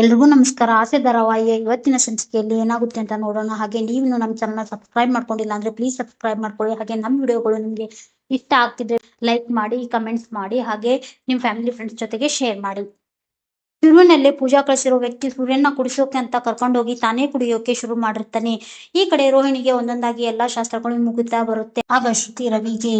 ಎಲ್ರಿಗೂ ನಮಸ್ಕಾರ. ಆಸೆ ಧಾರಾವಾಹಿಯ ಇವತ್ತಿನ ಸಂಚಿಕೆಯಲ್ಲಿ ಏನಾಗುತ್ತೆ ಅಂತ ನೋಡೋಣ. ಹಾಗೆ ನೀವು ನಮ್ಮ ಚಾನಲ್ ಸಬ್ಸ್ಕ್ರೈಬ್ ಮಾಡ್ಕೊಂಡಿಲ್ಲ ಅಂದ್ರೆ ಪ್ಲೀಸ್ ಸಬ್ಸ್ಕ್ರೈಬ್ ಮಾಡ್ಕೊಳ್ಳಿ. ಹಾಗೆ ನಮ್ಮ ವಿಡಿಯೋಗಳು ನಿಮಗೆ ಇಷ್ಟ ಆಗ್ತಿದ್ರೆ ಲೈಕ್ ಮಾಡಿ ಕಮೆಂಟ್ಸ್ ಮಾಡಿ, ಹಾಗೆ ನಿಮ್ಮ ಫ್ಯಾಮಿಲಿ ಫ್ರೆಂಡ್ಸ್ ಜೊತೆಗೆ ಶೇರ್ ಮಾಡಿ. ಶುರುವಿನಲ್ಲಿ ಪೂಜಾ ಕಳಿಸಿರೋ ವ್ಯಕ್ತಿ ಸೂರ್ಯನ ಕುಡಿಸೋಕೆ ಅಂತ ಕರ್ಕೊಂಡೋಗಿ ತಾನೇ ಕುಡಿಯೋಕೆ ಶುರು ಮಾಡಿರ್ತಾನೆ. ಈ ಕಡೆ ರೋಹಿಣಿಗೆ ಒಂದೊಂದಾಗಿ ಎಲ್ಲಾ ಶಾಸ್ತ್ರಗಳು ಮುಗುತ್ತಾ ಬರುತ್ತೆ. ಆಗ ಶ್ರುತಿ ರವಿಗೆ,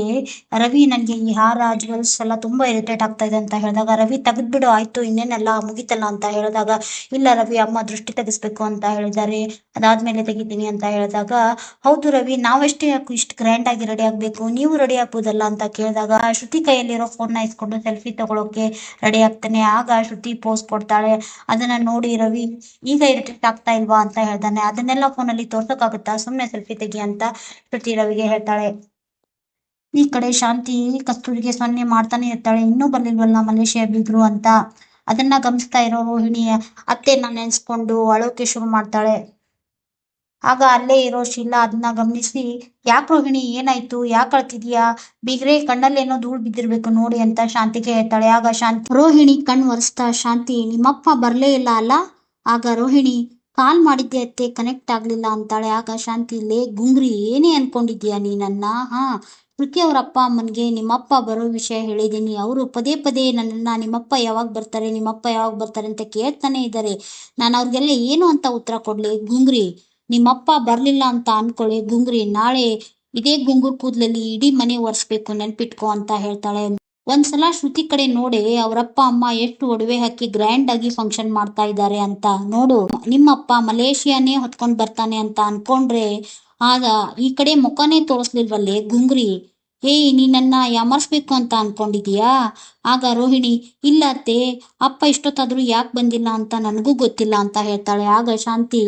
ರವಿ, ನನಗೆ ಈ ಹಾರ, ಜ್ಯುವೆಲ್ಸ್ ಎಲ್ಲ ತುಂಬಾ ಇರಿಟೇಟ್ ಆಗ್ತಾ ಇದೆ ಅಂತ ಹೇಳಿದಾಗ, ರವಿ, ತೆಗೆದ್ಬಿಡು, ಆಯ್ತು, ಇನ್ನೇನೆಲ್ಲ ಮುಗಿತಲ್ಲ ಅಂತ ಹೇಳಿದಾಗ, ಇಲ್ಲ ರವಿ, ಅಮ್ಮ ದೃಷ್ಟಿ ತೆಗಿಸ್ಬೇಕು ಅಂತ ಹೇಳಿದ್ದಾರೆ. ಅದಾದ್ಮೇಲೆ ತೆಗಿತೀನಿ ಅಂತ ಹೇಳಿದಾಗ, ಹೌದು ರವಿ, ನಾವೆಷ್ಟೇ ಇಷ್ಟು ಗ್ರ್ಯಾಂಡ್ ಆಗಿ ರೆಡಿ ಆಗ್ಬೇಕು, ನೀವು ರೆಡಿ ಆಗ್ಬೋದಲ್ಲ ಅಂತ ಕೇಳಿದಾಗ, ಶ್ರುತಿ ಕೈಯಲ್ಲಿರೋ ಫೋನ್ನ ಇಸ್ಕೊಂಡು ಸೆಲ್ಫಿ ತಗೊಳಕ್ಕೆ ರೆಡಿ ಆಗ್ತಾನೆ. ಆಗ ಶ್ರುತಿ ಪೋಸ್ ಕೊಡ್ತಾಳೆ. ಅದನ್ನ ನೋಡಿ ರವಿ, ಈಗ ಇರಿಟೇಟ್ ಆಗ್ತಾ ಇಲ್ವಾ ಅಂತ ಹೇಳ್ತಾನೆ ಅದನ್ನೆಲ್ಲ ಫೋನಲ್ಲಿ ತೋರ್ಸಕ್ಕಾಗುತ್ತಾ ಸುಮ್ನೆ ಸೆಲ್ಫಿ ತೆಗಿ ಅಂತ ಶ್ರುತಿ ರವಿಗೆ ಹೇಳ್ತಾಳೆ. ಈ ಕಡೆ ಶಾಂತಿ, ಕಸ್ತೂರಿಗೆ ಸೊನ್ನೆ ಮಾಡ್ತಾನೆ ಇರ್ತಾಳೆ. ಇನ್ನೂ ಬರ್ಲಿಲ್ವಲ್ಲ ಮಲೇಷಿಯಾ ಬಿದ್ರು ಅಂತ. ಅದನ್ನ ಗಮನಿಸ್ತಾ ಇರೋ ರೋಹಿಣಿ ಅತ್ತೆನ ನೆನ್ಸ್ಕೊಂಡು ಅಳೋಕೆ ಶುರು ಮಾಡ್ತಾಳೆ. ಆಗ ಅಲ್ಲೇ ಇರೋ ಶೀಲಾ ಅದನ್ನ ಗಮನಿಸಿ ಯಾಕೆ ರೋಹಿಣಿ ಏನಾಯ್ತು? ಯಾಕೆ ಅಳ್ತಿದ್ಯಾ? ಬಿಗ್ರೆ ಕಣ್ಣಲ್ಲೇನೋ ಧೂಳ್ ಬಿದ್ದಿರ್ಬೇಕು ನೋಡಿ ಅಂತ ಶಾಂತಿಗೆ ಹೇಳ್ತಾಳೆ. ಆಗ ಶಾಂತಿ ರೋಹಿಣಿ ಕಣ್ ಒರೆಸ್ತಾ ಶಾಂತಿ, ನಿಮ್ಮಪ್ಪ ಬರ್ಲೇ ಇಲ್ಲ ಅಲ್ಲ? ಆಗ ರೋಹಿಣಿ, ಕಾಲ್ ಮಾಡಿದ್ದೆ ಅತ್ತೆ, ಕನೆಕ್ಟ್ ಆಗ್ಲಿಲ್ಲ ಅಂತಾಳೆ. ಆಗ ಶಾಂತಿ, ಲೇ ಗುಂಗ್ರಿ, ಏನೇ ಅನ್ಕೊಂಡಿದ್ಯಾ ನೀನನ್ನ? ಹಾ ಕೃತಿ ಅವ್ರ ಅಪ್ಪ ಅಮ್ಮನ್ಗೆ ನಿಮ್ಮಪ್ಪ ಬರೋ ವಿಷಯ ಹೇಳಿದೀನಿ ಅವರು ಪದೇ ಪದೇ ನನ್ನನ್ನ, ನಿಮ್ಮಪ್ಪ ಯಾವಾಗ ಬರ್ತಾರೆ, ನಿಮ್ಮಪ್ಪ ಯಾವಾಗ ಬರ್ತಾರೆ ಅಂತ ಕೇಳ್ತಾನೆ ಇದ್ದಾರೆ. ನಾನು ಅವ್ರಿಗೆಲ್ಲ ಏನು ಅಂತ ಉತ್ತರ ಕೊಡ್ಲಿ? ಗುಂಗ್ರಿ ನಿಮ್ಮಪ್ಪ ಬರ್ಲಿಲ್ಲ ಅಂತ ಅನ್ಕೊಳ್ಳಿ, ಗುಂಗ್ರಿ, ನಾಳೆ ಇದೇ ಗುಂಗುರ್ ಕೂದ್ಲಲ್ಲಿ ಇಡೀ ಮನೆ ಒರೆಸ್ಬೇಕು, ನೆನ್ಪಿಟ್ಕೋ ಅಂತ ಹೇಳ್ತಾಳೆ. ಒಂದ್ಸಲ ಶ್ರುತಿ ಕಡೆ ನೋಡಿ, ಅವರಪ್ಪ, ಅಮ್ಮ ಎಷ್ಟು ಒಡವೆ ಹಾಕಿ ಗ್ರ್ಯಾಂಡ್ ಆಗಿ ಫಂಕ್ಷನ್ ಮಾಡ್ತಾ ಇದ್ದಾರೆ ಅಂತ. ನೋಡು, ನಿಮ್ಮಪ್ಪ ಮಲೇಷಿಯಾನೇ ಹೊತ್ಕೊಂಡ್ ಬರ್ತಾನೆ ಅಂತ ಅನ್ಕೊಂಡ್ರೆ, ಆಗ ಈ ಕಡೆ ಮುಖನೇ ತೋರಿಸ್ಲಿಲ್ವಲ್ಲೇ, ಗುಂಗ್ರಿ? ಏಯ್ ನೀನನ್ನ ಯಾಮರ್ಸ್ಬೇಕು ಅಂತ ಅನ್ಕೊಂಡಿದೀಯಾ? ಆಗ ರೋಹಿಣಿ, ಇಲ್ಲ ಅತ್ತೆ, ಅಪ್ಪ ಇಷ್ಟೊತ್ತಾದ್ರೂ ಯಾಕೆ ಬಂದಿಲ್ಲ ಅಂತ ನನಗೂ ಗೊತ್ತಿಲ್ಲ ಅಂತ ಹೇಳ್ತಾಳೆ. ಆಗ ಶಾಂತಿ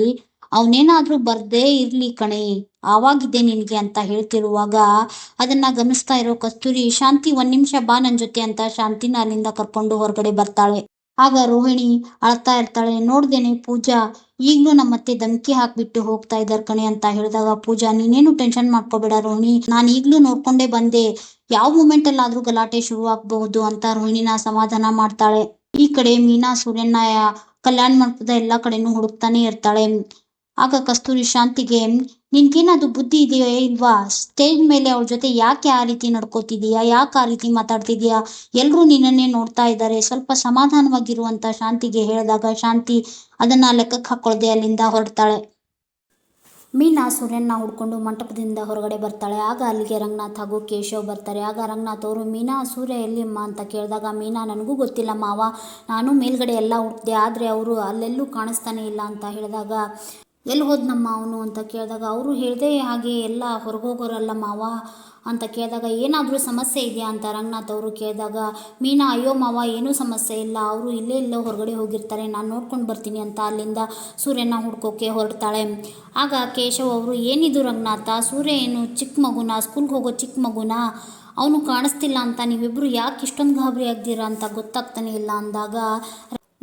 ಅವನೇನಾದ್ರೂ ಬರ್ದೇ ಇರ್ಲಿ ಕಣೆ ಆವಾಗಿದೆ ನಿನ್ಗೆ ಅಂತ ಹೇಳ್ತಿರುವಾಗ ಅದನ್ನ ಗಮನಿಸ್ತಾ ಇರೋ ಕಸ್ತೂರಿ, ಶಾಂತಿ ಒಂದ್ ನಿಮಿಷ ಬಾ ನನ್ ಜೊತೆ ಅಂತ ಶಾಂತಿನ ಅಲ್ಲಿಂದ ಕರ್ಕೊಂಡು ಹೊರಗಡೆ ಬರ್ತಾಳೆ. ಆಗ ರೋಹಿಣಿ ಅಳ್ತಾ ಇರ್ತಾಳೆ, ನೋಡ್ದೇನೆ ಪೂಜಾ, ಈಗ್ಲೂ ನಮ್ಮತ್ತೆ ಧಮ್ಕಿ ಹಾಕ್ಬಿಟ್ಟು ಹೋಗ್ತಾ ಇದಾರ್ ಕಣೆ ಅಂತ ಹೇಳಿದಾಗ ಪೂಜಾ, ನೀನೇನು ಟೆನ್ಷನ್ ಮಾಡ್ಕೋಬೇಡ ರೋಹಿಣಿ, ನಾನ್ ಈಗ್ಲೂ ನೋಡ್ಕೊಂಡೇ ಬಂದೆ, ಯಾವ ಮೂಮೆಂಟ್ ಅಲ್ಲಿ ಆದ್ರೂ ಗಲಾಟೆ ಶುರು ಆಗ್ಬಹುದು ಅಂತ ರೋಹಿಣಿನ ಸಮಾಧಾನ ಮಾಡ್ತಾಳೆ. ಈ ಕಡೆ ಮೀನಾ ಸೂರ್ಯನ ಕಲ್ಯಾಣ ಮಂಟಪದ ಎಲ್ಲಾ ಕಡೆನೂ ಹುಡುಕ್ತಾನೆ ಇರ್ತಾಳೆ. ಆಗ ಕಸ್ತೂರಿ ಶಾಂತಿಗೆ, ನಿನ್ಗೇನಾದ್ರು ಬುದ್ಧಿ ಇದೆಯೋ ಇಲ್ವಾ? ಸ್ಟೇಜ್ ಮೇಲೆ ಅವ್ರ ಜೊತೆ ಯಾಕೆ ಆ ರೀತಿ ನಡ್ಕೋತಿದೀಯಾ ಯಾಕೆ ಆ ರೀತಿ ಮಾತಾಡ್ತಿದೀಯಾ ಎಲ್ಲರೂ ನಿನ್ನನ್ನೇ ನೋಡ್ತಾ ಇದ್ದಾರೆ. ಸ್ವಲ್ಪ ಸಮಾಧಾನವಾಗಿರುವಂತ ಶಾಂತಿಗೆ ಹೇಳಿದಾಗ ಶಾಂತಿ ಅದನ್ನ ಲೆಕ್ಕಕ್ಕೆ ಹಾಕೊಳ್ಳದೆ ಅಲ್ಲಿಂದ ಹೊರಡ್ತಾಳೆ. ಮೀನಾ ಸೂರ್ಯನ ಹುಡ್ಕೊಂಡು ಮಂಟಪದಿಂದ ಹೊರಗಡೆ ಬರ್ತಾಳೆ. ಆಗ ಅಲ್ಲಿಗೆ ರಂಗನಾಥ್ ಹಾಗೂ ಕೇಶವ್ ಬರ್ತಾರೆ. ಆಗ ರಂಗನಾಥ್ ಅವರು, ಮೀನಾ, ಸೂರ್ಯ ಎಲ್ಲಿಮ್ಮ ಅಂತ ಕೇಳಿದಾಗ, ಮೀನಾ, ನನಗೂ ಗೊತ್ತಿಲ್ಲ ಮಾವ. ನಾನು ಮೇಲ್ಗಡೆ ಎಲ್ಲ ಹುಟ್ಟಿದೆ ಆದರೆ ಅವರು ಅಲ್ಲೆಲ್ಲೂ ಕಾಣಿಸ್ತಾನೆ ಇಲ್ಲ, ಅಂತ ಹೇಳಿದಾಗ ಎಲ್ಲಿ ಹೋದ್ನಮ್ಮ ಅವನು ಅಂತ ಕೇಳಿದಾಗ, ಅವರು ಹೇಳಿದೆ ಹಾಗೆ ಎಲ್ಲ ಹೊರಗೋಗೋರಲ್ಲ ಮಾವ ಅಂತ ಕೇಳಿದಾಗ, ಏನಾದರೂ ಸಮಸ್ಯೆ ಇದೆಯಾ? ಅಂತ ರಂಗನಾಥ್ ಅವರು ಕೇಳಿದಾಗ, ಮೀನಾ, ಅಯ್ಯೋ ಮಾವ, ಏನೂ ಸಮಸ್ಯೆ ಇಲ್ಲ. ಅವರು ಇಲ್ಲೇ ಇಲ್ಲೋ ಹೊರಗಡೆ ಹೋಗಿರ್ತಾರೆ. ನಾನು ನೋಡ್ಕೊಂಡು ಬರ್ತೀನಿ ಅಂತ ಅಲ್ಲಿಂದ ಸೂರ್ಯನ ಹುಡ್ಕೋಕೆ ಹೊರಡ್ತಾಳೆ. ಆಗ ಕೇಶವ್ ಅವರು, ಏನಿದು ರಂಗನಾಥ? ಸೂರ್ಯ ಏನು ಚಿಕ್ಕ ಮಗುನ? ಸ್ಕೂಲ್ಗೆ ಹೋಗೋ ಚಿಕ್ಕ ಮಗುನ? ಅವನು ಕಾಣಿಸ್ತಿಲ್ಲ ಅಂತ. ನೀವಿಬ್ಬರು ಯಾಕೆ ಇಷ್ಟೊಂದು ಗಾಬರಿ ಆಗ್ತೀರಾ ಅಂತ ಗೊತ್ತಾಗ್ತಾನೆ ಇಲ್ಲ ಅಂದಾಗ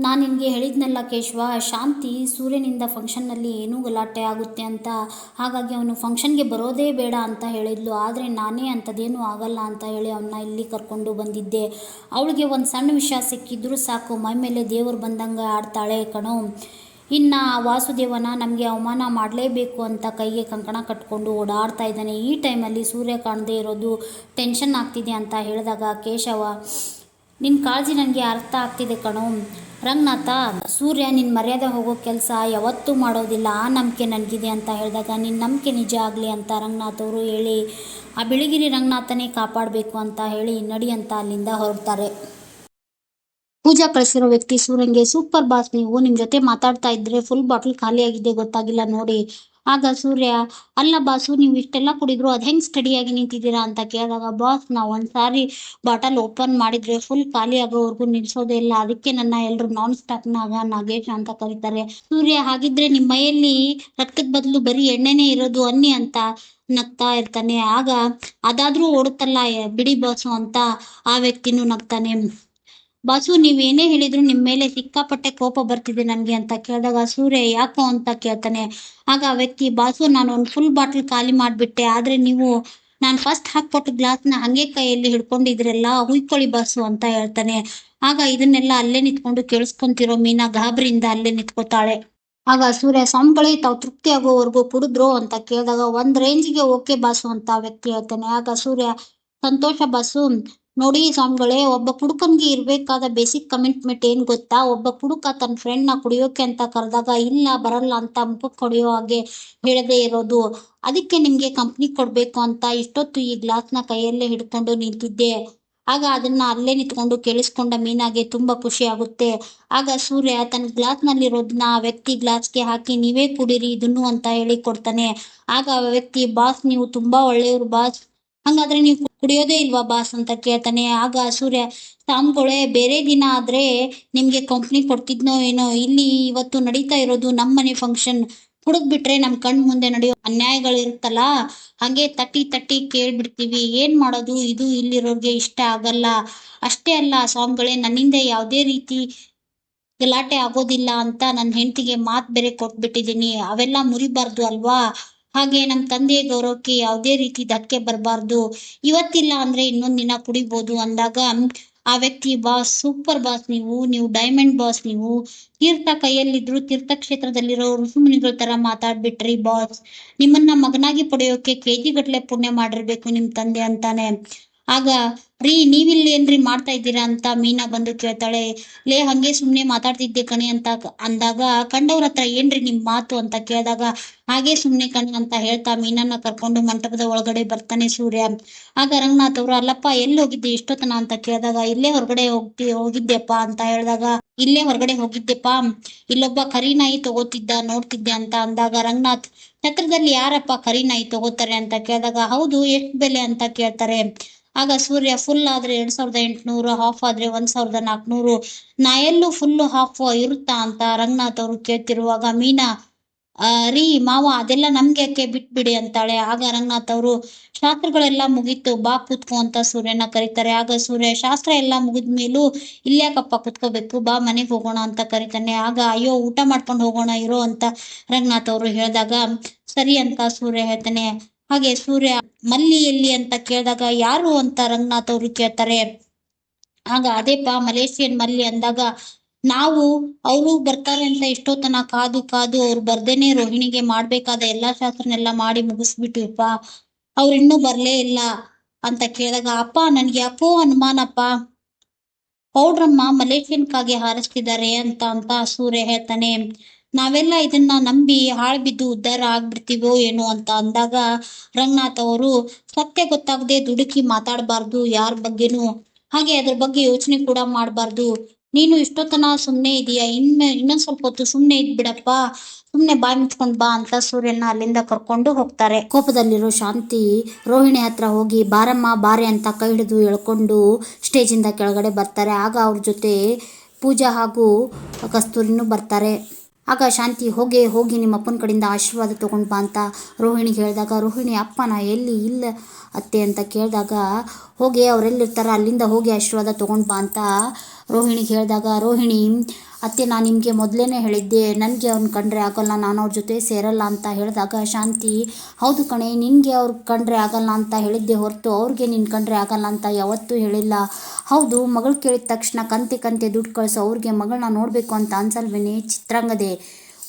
ನಾನು ನಿನಗೆ ಹೇಳಿದ್ನಲ್ಲ ಕೇಶವ, ಶಾಂತಿ ಸೂರ್ಯನಿಂದ ಫಂಕ್ಷನ್ನಲ್ಲಿ ಏನೂ ಗಲಾಟೆ ಆಗುತ್ತೆ ಅಂತ. ಹಾಗಾಗಿ ಅವನು ಫಂಕ್ಷನ್ಗೆ ಬರೋದೇ ಬೇಡ ಅಂತ ಹೇಳಿದ್ಲು. ಆದರೆ ನಾನೇ ಅಂಥದ್ದೇನೂ ಆಗಲ್ಲ ಅಂತ ಹೇಳಿ ಅವನ್ನ ಇಲ್ಲಿ ಕರ್ಕೊಂಡು ಬಂದಿದ್ದೆ. ಅವಳಿಗೆ ಒಂದು ಸಣ್ಣ ವಿಷಯ ಸಿಕ್ಕಿದ್ರೂ ಸಾಕು. ಮೈ ಮೇಲೆ ದೇವರು ಬಂದಂಗೆ ಆಡ್ತಾಳೆ ಕಣೋ. ಇನ್ನು ವಾಸುದೇವನ ನಮಗೆ ಅವಮಾನ ಮಾಡಲೇಬೇಕು ಅಂತ ಕೈಗೆ ಕಂಕಣ ಕಟ್ಕೊಂಡು ಓಡಾಡ್ತಾ ಇದ್ದಾನೆ. ಈ ಟೈಮಲ್ಲಿ ಸೂರ್ಯ ಕಾಣದೇ ಇರೋದು ಟೆನ್ಷನ್ ಆಗ್ತಿದೆ ಅಂತ ಹೇಳಿದಾಗ, ಕೇಶವ ನಿನ್ನ ಕಾಳಜಿ ನನಗೆ ಅರ್ಥ ಆಗ್ತಿದೆ ಕಣೋ. ರಂಗನಾಥ, ಸೂರ್ಯ ನಿನ್ನ ಮರ್ಯಾದೆ ಹೋಗೋ ಕೆಲಸ ಯಾವತ್ತೂ ಮಾಡೋದಿಲ್ಲ. ಆ ನಂಬಿಕೆ ನನಗಿದೆ ಅಂತ ಹೇಳಿದಾಗ ನಿನ್ನ ನಂಬಿಕೆ ನಿಜ ಆಗಲಿ ಅಂತ ರಂಗನಾಥ್ ಅವರು ಹೇಳಿ, ಆ ಬಿಳಿಗಿರಿ ರಂಗನಾಥನೇ ಕಾಪಾಡಬೇಕು ಅಂತ ಹೇಳಿ ನಡಿ ಅಂತ ಅಲ್ಲಿಂದ ಹೊರಡ್ತಾರೆ. ಪೂಜಾ ಕಳಿಸಿರೋ ವ್ಯಕ್ತಿ ಸೂರ್ಯಂಗೆ, ಸೂಪರ್ ಬಾಸ್, ನೀವು ನಿಮ್ಮ ಜೊತೆ ಮಾತಾಡ್ತಾ ಇದ್ರೆ ಫುಲ್ ಬಾಟಲ್ ಖಾಲಿಯಾಗಿದೆ, ಗೊತ್ತಾಗಿಲ್ಲ, ನೋಡಿ. ಆಗ ಸೂರ್ಯ, ಅಲ್ಲ ಬಾಸು, ನೀವು ಇಷ್ಟೆಲ್ಲ ಕುಡಿದ್ರು ಅದ್ ಹೆಂಗ್ ಸ್ಟಡಿಯಾಗಿ ನಿಂತಿದ್ದೀರಾ? ಅಂತ ಕೇಳಿದಾಗ, ಬಾಸ್, ನಾವು ಒಂದ್ಸಾರಿ ಬಾಟಲ್ ಓಪನ್ ಮಾಡಿದ್ರೆ ಫುಲ್ ಖಾಲಿ ಆಗೋವರೆಗೂ ನಿಲ್ಸೋದೇ ಇಲ್ಲ. ಅದಕ್ಕೆ ನನ್ನ ಎಲ್ರು ನಾನ್ ಸ್ಟಾಪ್ ನಾಗ ನಾಗೇಶ್ ಅಂತ ಕರೀತಾರೆ. ಸೂರ್ಯ, ಹಾಗಿದ್ರೆ ನಿಮ್ ಮೈಯಲ್ಲಿ ರಕ್ತದ ಬದಲು ಬರೀ ಎಣ್ಣೆನೇ ಇರೋದು ಅನ್ನಿ ಅಂತ ನಗ್ತಾ ಇರ್ತಾನೆ. ಆಗ ಅದಾದ್ರೂ ಓಡುತ್ತಲ್ಲ ಬಿಡಿ ಬಾಸು ಅಂತ ಆ ವ್ಯಕ್ತಿನೂ ನಗ್ತಾನೆ. ಬಾಸು ನೀವೇನೇ ಹೇಳಿದ್ರು ನಿಮ್ ಮೇಲೆ ಸಿಕ್ಕಾಪಟ್ಟೆ ಕೋಪ ಬರ್ತಿದೆ ನನಗೆ ಅಂತ ಕೇಳಿದಾಗ ಸೂರ್ಯ ಯಾಕೋ ಅಂತ ಕೇಳ್ತಾನೆ. ಆಗ ಆ ವ್ಯಕ್ತಿ, ಬಾಸು, ನಾನು ಒಂದು ಫುಲ್ ಬಾಟಲ್ ಖಾಲಿ ಮಾಡ್ಬಿಟ್ಟೆ, ಆದ್ರೆ ನೀವು ನಾನು ಫಸ್ಟ್ ಹಾಕ್ಕೊಟ್ಟ ಗ್ಲಾಸ್ನ ಹಂಗೆ ಕೈಯಲ್ಲಿ ಹಿಡ್ಕೊಂಡಿದ್ರೆಲ್ಲ ಹುಯ್ಕೊಳ್ಳಿ ಬಾಸು ಅಂತ ಹೇಳ್ತಾನೆ. ಆಗ ಇದನ್ನೆಲ್ಲ ಅಲ್ಲೇ ನಿಂತ್ಕೊಂಡು ಕೇಳಿಸ್ಕೊಂತಿರೋ ಮೀನಾ ಗಾಬರಿಯಿಂದ ಅಲ್ಲೇ ನಿಂತ್ಕೋತಾಳೆ. ಆಗ ಸೂರ್ಯ, ಸಂಬಳಿ, ತಾವು ತೃಪ್ತಿ ಆಗೋವರೆಗೂ ಕುಡಿದ್ರು ಅಂತ ಕೇಳಿದಾಗ ಒಂದ್ ರೇಂಜ್ಗೆ ಓಕೆ ಬಾಸು ಅಂತ ವ್ಯಕ್ತಿ ಹೇಳ್ತಾನೆ. ಆಗ ಸೂರ್ಯ, ಸಂತೋಷ ಬಾಸು ನೋಡಿ ಸ್ವಾಮಿಗಳೇ, ಒಬ್ಬ ಕುಡುಕನ್ಗೆ ಇರ್ಬೇಕಾದ ಬೇಸಿಕ್ ಕಮಿಟ್ಮೆಂಟ್ ಏನ್ ಗೊತ್ತಾ? ಒಬ್ಬ ಕುಡುಕ ತನ್ನ ಫ್ರೆಂಡ್ನ ಕುಡಿಯೋಕೆ ಅಂತ ಕರೆದಾಗ, ಇಲ್ಲ, ಬರಲ್ಲ ಅಂತ ಮುಖಕ್ಕೆ ಹೊಡೆಯೋ ಹಾಗೆ ಹೇಳದೇ ಇರೋದು. ಅದಕ್ಕೆ ನಿಮ್ಗೆ ಕಂಪ್ನಿ ಕೊಡ್ಬೇಕು ಅಂತ ಇಷ್ಟೊತ್ತು ಈ ಗ್ಲಾಸ್ನ ಕೈಯಲ್ಲೇ ಹಿಡ್ಕೊಂಡು ನಿಂತಿದ್ದೆ. ಆಗ ಅದನ್ನ ಅಲ್ಲೇ ನಿಂತ್ಕೊಂಡು ಕೇಳಿಸ್ಕೊಂಡ ಮೀನಾಗೆ ತುಂಬಾ ಖುಷಿ ಆಗುತ್ತೆ. ಆಗ ಸೂರ್ಯ ತನ್ನ ಗ್ಲಾಸ್ ನಲ್ಲಿರೋದನ್ನ ಆ ವ್ಯಕ್ತಿ ಗ್ಲಾಸ್ಗೆ ಹಾಕಿ, ನೀವೇ ಕುಡೀರಿ, ಇದನ್ನು ಅಂತ ಹೇಳಿ ಕೊಡ್ತಾನೆ ಆಗ ಆ ವ್ಯಕ್ತಿ, ಬಾಸ್, ನೀವು ತುಂಬಾ ಒಳ್ಳೆಯವರು, ಬಾಸ್. ಹಂಗಾದ್ರೆ ನೀವು ಕುಡಿಯೋದೇ ಇಲ್ವಾ ಬಾಸ್ ಅಂತ ಕೇಳ್ತಾನೆ. ಆಗ ಸೂರ್ಯ ಸ್ವಾಮಿಗಳೇ ಬೇರೆ ದಿನ ಆದ್ರೆ ನಿಮ್ಗೆ ಕಂಪ್ನಿ ಕೊಡ್ತಿದ್ನೋ ಏನೋ? ಇಲ್ಲಿ ಇವತ್ತು ನಡೀತಾ ಇರೋದು ನಮ್ಮನೆ ಫಂಕ್ಷನ್ ಹುಡುಗ್ಬಿಟ್ರೆ ಬಿಟ್ರೆ ನಮ್ ಕಣ್ ಮುಂದೆ ನಡೆಯೋ ಅನ್ಯಾಯಗಳಿರುತ್ತಲ್ಲ ಹಾಗೆ ತಟ್ಟಿ ತಟ್ಟಿ ಕೇಳ್ಬಿಡ್ತೀವಿ. ಏನ್ ಮಾಡೋದು? ಇದು ಇಲ್ಲಿರೋರ್ಗೆ ಇಷ್ಟ ಆಗಲ್ಲ. ಅಷ್ಟೇ ಅಲ್ಲ, ಸ್ವಾಮಿಗಳೇ, ನನ್ನಿಂದ ಯಾವುದೇ ರೀತಿ ಗಲಾಟೆ ಆಗೋದಿಲ್ಲ ಅಂತ ನನ್ನ ಹೆಂಡತಿಗೆ ಮಾತ್ ಬೇರೆ ಕೊಟ್ಬಿಟ್ಟಿದೀನಿ ಅವೆಲ್ಲ ಮುರಿಬಾರ್ದು ಅಲ್ವಾ? ಹಾಗೆ ನಮ್ಮ ತಂದೆಯ ಗೌರವಕ್ಕೆ ಯಾವುದೇ ರೀತಿ ಧಕ್ಕೆ ಬರಬಾರ್ದು. ಇವತ್ತಿಲ್ಲ ಅಂದ್ರೆ ಇನ್ನೊಂದ್ ದಿನ ಕುಡಿಬೋದು ಅಂದಾಗ, ಆ ವ್ಯಕ್ತಿ ಬಾಸ್, ಸೂಪರ್ ಬಾಸ್ ನೀವು ನೀವು ಡೈಮಂಡ್ ಬಾಸ್ ನೀವು. ತೀರ್ಥ ಕೈಯಲ್ಲಿದ್ರು ತೀರ್ಥಕ್ಷೇತ್ರದಲ್ಲಿರೋ ಋಷಿಮುನಿಗಳ ತರ ಮಾತಾಡ್ಬಿಟ್ರಿ ಬಾಸ್. ನಿಮ್ಮನ್ನ ಮಗನಾಗಿ ಪಡೆಯೋಕೆ ಕೆಜಿ ಗಟ್ಲೆ ಪುಣ್ಯ ಮಾಡಿರ್ಬೇಕು ನಿಮ್ ತಂದೆ ಅಂತಾನೆ. ಆಗ, ರೀ ನೀವಿಲ್ಲಿ ಏನ್ರಿ ಮಾಡ್ತಾ ಇದ್ದೀರಾ ಅಂತ ಮೀನಾ ಬಂದು ಕೇಳ್ತಾಳೆ. ಲೇ, ಹಂಗೆ ಸುಮ್ನೆ ಮಾತಾಡ್ತಿದ್ದೆ ಕಣೆ ಅಂತ ಅಂದಾಗ, ಕಂಡವ್ರ ಹತ್ರ ಏನ್ರಿ ನಿಮ್ ಮಾತು? ಅಂತ ಕೇಳಿದಾಗ, ಹಾಗೆ ಸುಮ್ನೆ ಕಣೆ ಅಂತ ಹೇಳ್ತಾ ಮೀನನ್ನ ಕರ್ಕೊಂಡು ಮಂಟಪದ ಒಳಗಡೆ ಬರ್ತಾನೆ ಸೂರ್ಯ. ಆಗ ರಂಗನಾಥ್ ಅವ್ರು, ಅಲ್ಲಪ್ಪ, ಎಲ್ಲಿ ಹೋಗಿದ್ದೆ? ಇಷ್ಟೊತ್ತನ? ಅಂತ ಕೇಳಿದಾಗ, ಇಲ್ಲೇ ಹೊರಗಡೆ ಹೋಗ್ತಿ, ಹೋಗಿದ್ದೆಪ್ಪ ಅಂತ ಹೇಳಿದಾಗ, ಇಲ್ಲೇ ಹೊರಗಡೆ ಹೋಗಿದ್ದೆಪ್ಪ. ಇಲ್ಲೊಬ್ಬ ಕರಿನಾಯಿ ತಗೋತಿದ್ದ, ನೋಡ್ತಿದ್ದೆ ಅಂತ ಅಂದಾಗ ರಂಗನಾಥ್ ಛತ್ರದಲ್ಲಿ ಯಾರಪ್ಪ ಕರಿನಾಯಿ ತಗೋತಾರೆ? ಅಂತ ಕೇಳಿದಾಗ, ಹೌದು, ಎಷ್ಟು ಬೆಲೆ? ಅಂತ ಕೇಳ್ತಾರೆ. ಆಗ ಸೂರ್ಯ ಫುಲ್ ಆದ್ರೆ ಎರಡ್ ಸಾವಿರದ ಎಂಟುನೂರು ಹಾಫ್ ಆದ್ರೆ ಒಂದ್ ಸಾವಿರದ ನಾಲ್ಕುನೂರು. ನಾ ಎಲ್ಲೂ ಫುಲ್ ಹಾಫ್ ಇರುತ್ತಾ ಅಂತ ರಂಗನಾಥ್ ಅವರು ಕೇಳ್ತಿರುವಾಗ, ಮೀನಾ ರೀ, ಮಾವ, ಅದೆಲ್ಲ ನಮ್ಗೆ ಯಾಕೆ ಬಿಟ್ಬಿಡಿ ಅಂತಾಳೆ. ಆಗ ರಂಗನಾಥ್ ಅವರು, ಶಾಸ್ತ್ರಗಳೆಲ್ಲ ಮುಗೀತು, ಬಾ ಕುತ್ಕೋ ಅಂತ ಸೂರ್ಯನ ಕರೀತಾರೆ. ಆಗ ಸೂರ್ಯ, ಶಾಸ್ತ್ರ ಎಲ್ಲ ಮುಗಿದ್ಮೇಲೂ ಇಲ್ಯಾಕಪ್ಪ ಕುತ್ಕೋಬೇಕು, ಬಾ ಮನೆಗೆ ಹೋಗೋಣ ಅಂತ ಕರೀತಾನೆ. ಆಗ, ಅಯ್ಯೋ, ಊಟ ಮಾಡ್ಕೊಂಡು ಹೋಗೋಣ, ಇರೋ ಅಂತ ರಂಗನಾಥ್ ಅವರು ಹೇಳಿದಾಗ, ಸರಿ ಅಂತ ಸೂರ್ಯ ಹೇಳ್ತಾನೆ. ಹಾಗೆ ಸೂರ್ಯ ಮಲ್ಲಿ ಎಲ್ಲಿ ಅಂತ ಕೇಳಿದಾಗ, ಯಾರು ಅಂತ ರಂಗನಾಥ್ ಅವರು ಕೇಳ್ತಾರೆ. ಆಗ ಅದೇಪ, ಮಲೇಷಿಯನ್ ಮಲ್ಲಿ ಅಂದಾಗ, ನಾವು ಅವರು ಬರ್ತಾರೆ ಅಂತ ಎಷ್ಟೊತ್ತನ ಕಾದು ಕಾದು ಅವ್ರು ಬರ್ದೇನೆ ರೋಹಿಣಿಗೆ ಮಾಡ್ಬೇಕಾದ ಎಲ್ಲಾ ಶಾಸ್ತ್ರನೆಲ್ಲ ಮಾಡಿ ಮುಗಿಸ್ಬಿಟ್ವಿಪ್ಪ. ಅವ್ರು ಇನ್ನೂ ಬರ್ಲೇ ಇಲ್ಲ ಅಂತ ಕೇಳಿದಾಗ, ಅಪ್ಪ, ನನ್ಗೆ ಯಾಕೋ ಅನುಮಾನಪ್ಪ. ಪೌಡ್ರಮ್ಮ ಮಲೇಷಿಯನ್ ಕಾಗೆ ಹಾರಿಸ್ತಿದ್ದಾರೆ ಅಂತ ಅಂತ ಸೂರ್ಯ ಹೇಳ್ತಾನೆ. ನಾವೆಲ್ಲ ಇದನ್ನ ನಂಬಿ ಹಾಳ್ಬಿದ್ದು ಉದ್ಧಾರ ಆಗ್ಬಿಡ್ತೀವೋ ಏನೋ ಅಂತ ಅಂದಾಗ ರಂಗನಾಥ್ ಅವರು ಸತ್ಯ ಗೊತ್ತಾಗದೆ ದುಡುಕಿ ಮಾತಾಡಬಾರ್ದು ಯಾರ ಬಗ್ಗೆನೂ. ಹಾಗೆ ಅದ್ರ ಬಗ್ಗೆ ಯೋಚನೆ ಕೂಡ ಮಾಡಬಾರ್ದು. ನೀನು ಇಷ್ಟೊತ್ತನ ಸುಮ್ನೆ ಇದೀಯ? ಇನ್ನ, ಇನ್ನೊಂದ್ ಸ್ವಲ್ಪ ಹೊತ್ತು ಸುಮ್ನೆ ಇದ್ಬಿಡಪ್ಪ ಸುಮ್ನೆ ಬಾಯಿ ಮುಚ್ಕೊಂಡ್ ಬಾ ಅಂತ ಸೂರ್ಯನ ಅಲ್ಲಿಂದ ಕರ್ಕೊಂಡು ಹೋಗ್ತಾರೆ. ಕೋಪದಲ್ಲಿರೋ ಶಾಂತಿ ರೋಹಿಣಿ ಹತ್ರ ಹೋಗಿ, ಬಾರಮ್ಮ, ಬಾರೆ ಅಂತ ಕೈ ಹಿಡಿದು ಎಳ್ಕೊಂಡು ಸ್ಟೇಜಿಂದ ಕೆಳಗಡೆ ಬರ್ತಾರೆ. ಆಗ ಅವ್ರ ಜೊತೆ ಪೂಜಾ ಹಾಗೂ ಕಸ್ತೂರಿನೂ ಬರ್ತಾರೆ. ಆಗ ಶಾಂತಿ ಹೋಗಿ ಹೋಗಿ ನಿಮ್ಮ ಅಪ್ಪನ ಕಡೆಯಿಂದ ಆಶೀರ್ವಾದ ತೊಗೊಂಡು ಬಾ ಅಂತ ರೋಹಿಣಿಗೆ ಹೇಳಿದಾಗ, ರೋಹಿಣಿ ಅಪ್ಪನ ಎಲ್ಲಿ ಇಲ್ಲ ಅತ್ತೆ ಅಂತ ಕೇಳಿದಾಗ, ಹೋಗಿ ಅವರೆಲ್ಲಿರ್ತಾರ ಅಲ್ಲಿಂದ ಹೋಗಿ ಆಶೀರ್ವಾದ ತೊಗೊಂಡು ಬಾ ಅಂತ ರೋಹಿಣಿಗೆ ಹೇಳಿದಾಗ, ರೋಹಿಣಿ ಅತ್ತೆ, ನಾನು ನಿಮಗೆ ಮೊದಲೇ ಹೇಳಿದ್ದೆ, ನನಗೆ ಅವ್ರನ್ನ ಕಂಡ್ರೆ ಆಗೋಲ್ಲ, ನಾನು ಅವ್ರ ಜೊತೆ ಸೇರಲ್ಲ ಅಂತ ಹೇಳಿದಾಗ ಶಾಂತಿ, ಹೌದು ಕಣೆ, ನಿನಗೆ ಅವ್ರ ಕಂಡ್ರೆ ಆಗಲ್ಲ ಅಂತ ಹೇಳಿದ್ದೆ ಹೊರತು ಅವ್ರಿಗೆ ನಿನ್ನ ಕಂಡ್ರೆ ಆಗಲ್ಲ ಅಂತ ಯಾವತ್ತೂ ಹೇಳಿಲ್ಲ. ಹೌದು, ಮಗಳು ಕೇಳಿದ ತಕ್ಷಣ ಕಂತೆ ಕಂತೆ ದುಡ್ಡು ಕಳಿಸೋ, ಅವ್ರಿಗೆ ಮಗಳನ್ನ ನೋಡಬೇಕು ಅಂತ ಅನ್ಸಲ್ವೇನೆ ಚಿತ್ರಾಂಗದೆ.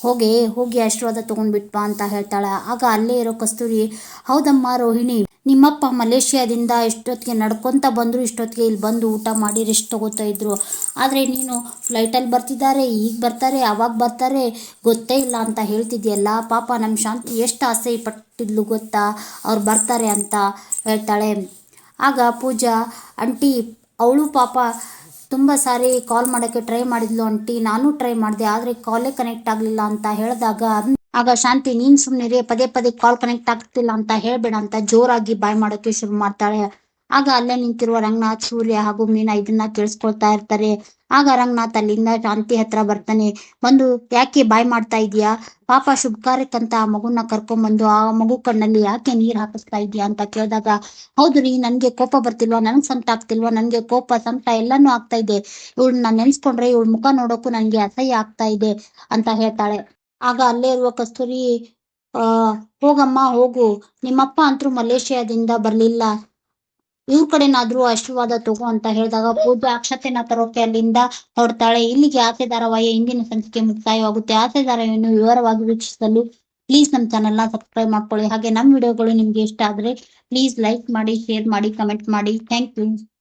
ಹೋಗಿ ಹೋಗಿ ಆಶೀರ್ವಾದ ತೊಗೊಂಡ್ಬಿಟ್ವಾ ಅಂತ ಹೇಳ್ತಾಳೆ. ಆಗ ಅಲ್ಲೇ ಇರೋ ಕಸ್ತೂರಿ, ಹೌದಮ್ಮ ರೋಹಿಣಿ. ನಿಮ್ಮಪ್ಪ ಮಲೇಷ್ಯಾದಿಂದ ಎಷ್ಟೊತ್ತಿಗೆ ನಡ್ಕೊತ ಬಂದರು, ಇಷ್ಟೊತ್ತಿಗೆ ಇಲ್ಲಿ ಬಂದು ಊಟ ಮಾಡಿ ರೆಸ್ಟ್ ತಗೋತಾ ಇದ್ರು. ಆದರೆ ನೀನು ಫ್ಲೈಟಲ್ಲಿ ಬರ್ತಿದ್ದಾರೆ, ಈಗ ಬರ್ತಾರೆ, ಅವಾಗ ಬರ್ತಾರೆ, ಗೊತ್ತೇ ಇಲ್ಲ ಅಂತ ಹೇಳ್ತಿದ್ಯಲ್ಲ. ಪಾಪ ನಮ್ಮ ಶಾಂತಿ ಎಷ್ಟು ಆಸೆ ಪಟ್ಟಿದ್ಲು ಗೊತ್ತಾ? ಅವ್ರು ಬರ್ತಾರೆ ಅಂತ ಹೇಳ್ತಾಳೆ. ಆಗ ಪೂಜಾ, ಆಂಟಿ, ಅವಳು ಪಾಪ ತುಂಬ ಸಾರಿ ಕಾಲ್ ಮಾಡೋಕ್ಕೆ ಟ್ರೈ ಮಾಡಿದ್ಲು ಅಂಟಿ ನಾನು ಟ್ರೈ ಮಾಡಿದೆ, ಆದರೆ ಕಾಲೇ ಕನೆಕ್ಟ್ ಆಗಲಿಲ್ಲ ಅಂತ ಹೇಳಿದಾಗ ಆಗ ಶಾಂತಿ, ನೀನ್ ಸುಮ್ಮನೆ ಪದೇ ಪದೇ ಕಾಲ್ ಕನೆಕ್ಟ್ ಆಗ್ತಿಲ್ಲ ಅಂತ ಹೇಳ್ಬೇಡ ಅಂತ ಜೋರಾಗಿ ಬಾಯ್ ಮಾಡೋಕೆ ಶುರು ಮಾಡ್ತಾಳೆ. ಆಗ ಅಲ್ಲೇ ನಿಂತಿರುವ ರಂಗನಾಥ್, ಸೂರ್ಯ ಹಾಗೂ ಮೀನಾ ಇದನ್ನ ತಿಳಿಸ್ಕೊಳ್ತಾ ಇರ್ತಾರೆ. ಆಗ ರಂಗನಾಥ್ ಅಲ್ಲಿಂದ ಶಾಂತಿ ಹತ್ರ ಬರ್ತಾನೆ. ಬಂದು, ಯಾಕೆ ಬಾಯ್ ಮಾಡ್ತಾ ಇದೀಯಾ ಪಾಪ ಶುಭ ಕಾರ್ಯಕ್ಕಂತ ಆ ಮಗುನ ಕರ್ಕೊಂಡ್ಬಂದು ಆ ಮಗು ಕಣ್ಣಲ್ಲಿ ಯಾಕೆ ನೀರ್ ಹಾಕಿಸ್ತಾ ಇದೀಯಾ ಅಂತ ಕೇಳಿದಾಗ, ಹೌದು ರೀ, ನನ್ಗೆ ಕೋಪ ಬರ್ತಿಲ್ವಾ? ನನ್ಗೆ ಸಂತ ಆಗ್ತಿಲ್ವಾ? ನನ್ಗೆ ಕೋಪ, ಸಂತ ಎಲ್ಲಾನು ಆಗ್ತಾ ಇದೆ. ಇವಳನ್ನ ನೆನ್ಸ್ಕೊಂಡ್ರೆ ಇವಳ ಮುಖ ನೋಡೋಕು ನನ್ಗೆ ಅಸಹ್ಯ ಆಗ್ತಾ ಇದೆ, ಅಂತ ಹೇಳ್ತಾಳೆ. ಆಗ ಅಲ್ಲೇ ಇರುವ ಕಸ್ತೂರಿ, ಆ, ಹೋಗಮ್ಮ, ಹೋಗು. ನಿಮ್ಮಪ್ಪ ಅಂತೂ ಮಲೇಷಿಯಾದಿಂದ ಬರ್ಲಿಲ್ಲ. ಇವ್ರ ಕಡೆನಾದ್ರೂ ಆಶೀರ್ವಾದ ತಗೋ ಅಂತ ಹೇಳಿದಾಗ ಪೂಜೆ ಅಕ್ಷತೆನ ತರೋಕೆ ಅಲ್ಲಿಂದ ಹೊರಡ್ತಾಳೆ. ಇಲ್ಲಿಗೆ ಆಸೆ ಧಾರಾವಾಹಿಯ ಇಂದಿನ ಸಂಚಿಕೆ ಮುಕ್ತಾಯವಾಗುತ್ತೆ. ಆಸೆ ಧಾರಾವಾಹಿಯನ್ನು ವಿವರವಾಗಿ ವೀಕ್ಷಿಸಲು ಪ್ಲೀಸ್ ನಮ್ಮ ಚಾನೆಲ್ನ ಸಬ್ಸ್ಕ್ರೈಬ್ ಮಾಡ್ಕೊಳ್ಳಿ. ಹಾಗೆ ನಮ್ಮ ವಿಡಿಯೋಗಳು ನಿಮ್ಗೆ ಇಷ್ಟ ಆದ್ರೆ ಪ್ಲೀಸ್ ಲೈಕ್ ಮಾಡಿ, ಶೇರ್ ಮಾಡಿ, ಕಮೆಂಟ್ ಮಾಡಿ. Thank you.